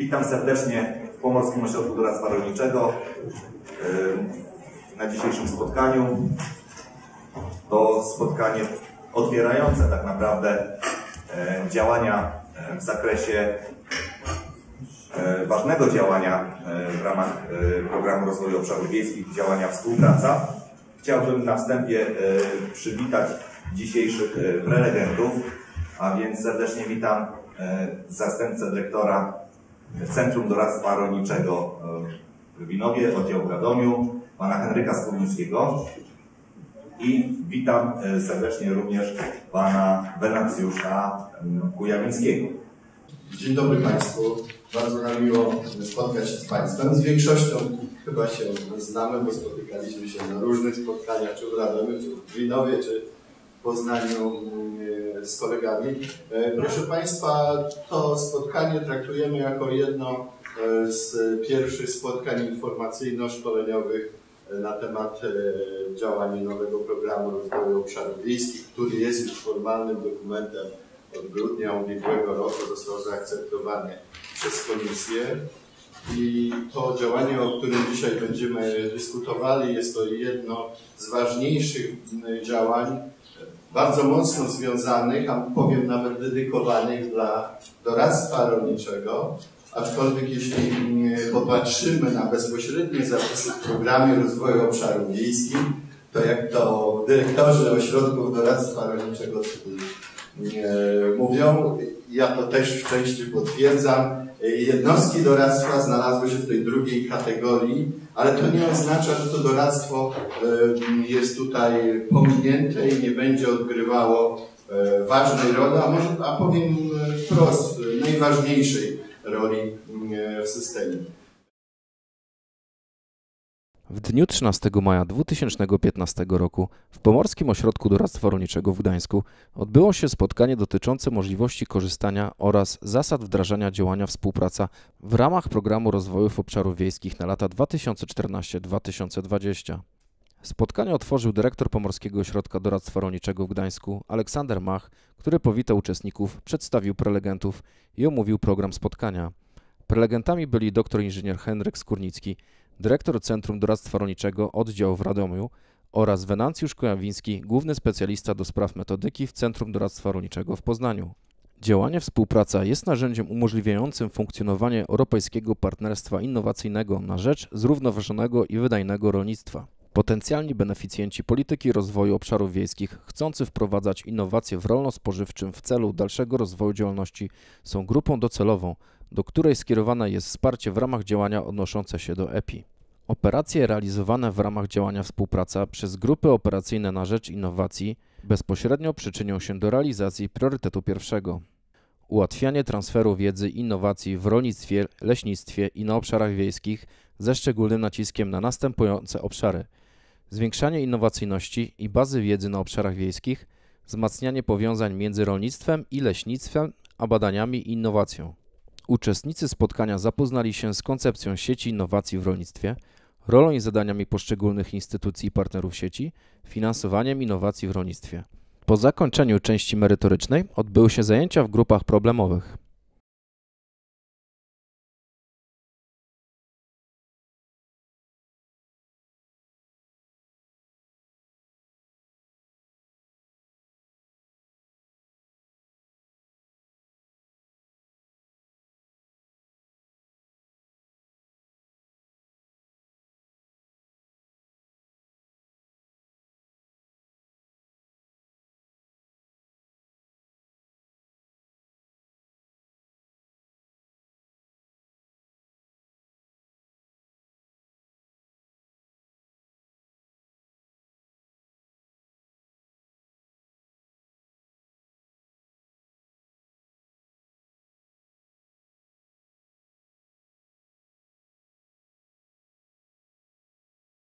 Witam serdecznie w Pomorskim Ośrodku Doradztwa Rolniczego na dzisiejszym spotkaniu. To spotkanie otwierające tak naprawdę działania w zakresie ważnego działania w ramach Programu Rozwoju Obszarów Wiejskich, działania współpraca. Chciałbym na wstępie przywitać dzisiejszych prelegentów, a więc serdecznie witam zastępcę dyrektora Centrum Doradztwa Rolniczego w Winowie, oddział Radomiu, pana Henryka Skórnickiego i witam serdecznie również pana Wenacjusza Kujawińskiego. Dzień dobry Państwu. Bardzo nam miło spotkać się z Państwem. Z większością chyba się znamy, bo spotykaliśmy się na różnych spotkaniach, czy w Radomiu, czy w Winowie, czy Poznaniu z kolegami. Proszę Państwa, to spotkanie traktujemy jako jedno z pierwszych spotkań informacyjno-szkoleniowych na temat działań nowego programu rozwoju obszarów wiejskich, który jest już formalnym dokumentem od grudnia ubiegłego roku, został zaakceptowany przez Komisję. I to działanie, o którym dzisiaj będziemy dyskutowali, jest to jedno z ważniejszych działań, bardzo mocno związanych, a powiem nawet dedykowanych dla doradztwa rolniczego, aczkolwiek jeśli popatrzymy na bezpośrednie zapisy w programie rozwoju obszarów wiejskich, to jak to dyrektorzy ośrodków doradztwa rolniczego mówią, ja to też w części potwierdzam, jednostki doradztwa znalazły się w tej drugiej kategorii, ale to nie oznacza, że to doradztwo jest tutaj pominięte i nie będzie odgrywało ważnej roli, a może, a powiem wprost, najważniejszej roli w systemie. W dniu 13 maja 2015 roku w Pomorskim Ośrodku Doradztwa Rolniczego w Gdańsku odbyło się spotkanie dotyczące możliwości korzystania oraz zasad wdrażania działania współpraca w ramach Programu Rozwoju Obszarów Wiejskich na lata 2014-2020. Spotkanie otworzył dyrektor Pomorskiego Ośrodka Doradztwa Rolniczego w Gdańsku Aleksander Mach, który powitał uczestników, przedstawił prelegentów i omówił program spotkania. Prelegentami byli dr inżynier Henryk Skórnicki, dyrektor Centrum Doradztwa Rolniczego Oddział w Radomiu oraz Wenancjusz Kojawiński, główny specjalista do spraw metodyki w Centrum Doradztwa Rolniczego w Poznaniu. Działanie współpraca jest narzędziem umożliwiającym funkcjonowanie Europejskiego Partnerstwa Innowacyjnego na rzecz zrównoważonego i wydajnego rolnictwa. Potencjalni beneficjenci polityki rozwoju obszarów wiejskich chcący wprowadzać innowacje w rolno-spożywczym w celu dalszego rozwoju działalności są grupą docelową, do której skierowane jest wsparcie w ramach działania odnoszące się do EPI. Operacje realizowane w ramach działania współpraca przez grupy operacyjne na rzecz innowacji bezpośrednio przyczynią się do realizacji priorytetu pierwszego. Ułatwianie transferu wiedzy i innowacji w rolnictwie, leśnictwie i na obszarach wiejskich ze szczególnym naciskiem na następujące obszary: zwiększanie innowacyjności i bazy wiedzy na obszarach wiejskich, wzmacnianie powiązań między rolnictwem i leśnictwem, a badaniami i innowacją. Uczestnicy spotkania zapoznali się z koncepcją sieci innowacji w rolnictwie, rolą i zadaniami poszczególnych instytucji i partnerów sieci, finansowaniem innowacji w rolnictwie. Po zakończeniu części merytorycznej odbyły się zajęcia w grupach problemowych.